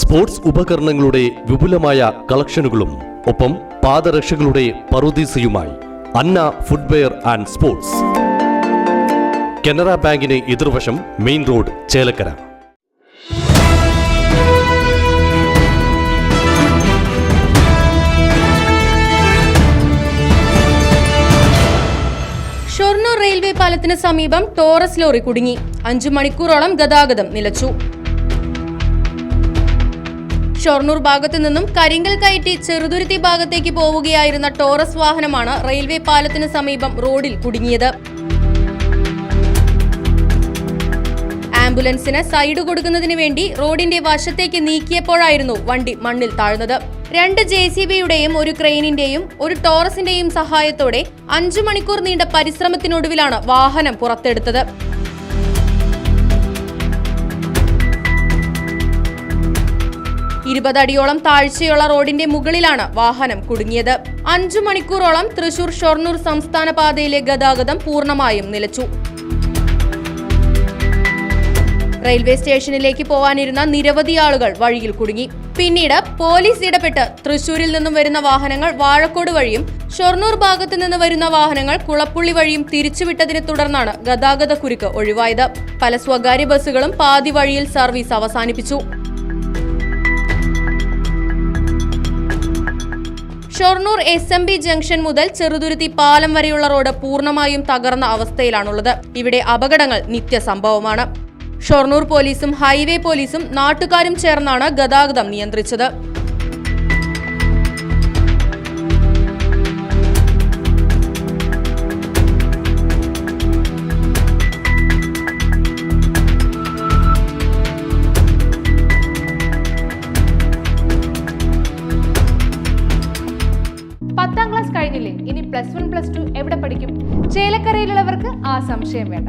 Sports ഉപകരണങ്ങളുടെ വിപുലമായ കളക്ഷനുകളും ഒപ്പം പാദരക്ഷകളുടെ പറുദീസയുമായി Anna footwear and sports. Canara ബാങ്കിന് എതിർവശം main road Chelakkara. Shoranur railway പാലത്തിന് സമീപം ടോറസ് ലോറി കുടുങ്ങി. അഞ്ചു മണിക്കൂറോളം ഗതാഗതം നിലച്ചു. ഷൊർണൂർ ഭാഗത്തു നിന്നും കരിങ്കൽ കയറ്റി ചെറുതുരുത്തി ഭാഗത്തേക്ക് പോവുകയായിരുന്ന ടോറസ് വാഹനമാണ് റെയിൽവേ പാലത്തിന് സമീപം റോഡിൽ കുടുങ്ങിയത്. ആംബുലൻസിന് സൈഡ് കൊടുക്കുന്നതിന് വേണ്ടി റോഡിന്റെ വശത്തേക്ക് നീക്കിയപ്പോഴായിരുന്നു വണ്ടി മണ്ണിൽ താഴ്ന്നത്. രണ്ട് ജെ സി ബിയുടെയും ഒരു ക്രെയിനിന്റെയും ഒരു ടോറസിന്റെയും സഹായത്തോടെ അഞ്ചു മണിക്കൂർ നീണ്ട പരിശ്രമത്തിനൊടുവിലാണ് വാഹനം പുറത്തെടുത്തത്. ഇരുപതടിയോളം താഴ്ചയുള്ള റോഡിന്റെ മുകളിലാണ് വാഹനം കുടുങ്ങിയത്. അഞ്ചു മണിക്കൂറോളം തൃശൂർ ഷൊർണൂർ സംസ്ഥാന പാതയിലെ ഗതാഗതം പൂർണമായും നിലച്ചു. റെയിൽവേ സ്റ്റേഷനിലേക്ക് പോവാനിരുന്ന നിരവധി ആളുകൾ വഴിയിൽ കുടുങ്ങി. പിന്നീട് പോലീസ് ഇടപെട്ട് തൃശൂരിൽ നിന്നും വരുന്ന വാഹനങ്ങൾ വാഴക്കോട് വഴിയും ഷൊർണൂർ ഭാഗത്തു നിന്ന് വരുന്ന വാഹനങ്ങൾ കുളപ്പുള്ളി വഴിയും തിരിച്ചുവിട്ടതിനെ തുടർന്നാണ് ഗതാഗത കുരുക്ക് ഒഴിവായത്. പല സ്വകാര്യ ബസ്സുകളും പാതി വഴിയിൽ സർവീസ് അവസാനിപ്പിച്ചു. Shoranur S M B junction മുതൽ ചെറുതുരുത്തി പാലം വരെയുള്ള റോഡ് പൂർണമായും തകർന്ന അവസ്ഥയിലാണുള്ളത്. ഇവിടെ അപകടങ്ങൾ നിത്യസംഭവമാണ്. ഷൊർണൂർ പോലീസും ഹൈവേ പോലീസും നാട്ടുകാരും ചേർന്നാണ് ഗതാഗതം നിയന്ത്രിച്ചത്. പ്ലസ് വൺ പ്ലസ് ടു എവിടെ പഠിക്കും? ചേലക്കരയിലുള്ളവർക്ക് ആ സംശയം വേണ്ട.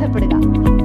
Ana Pereda.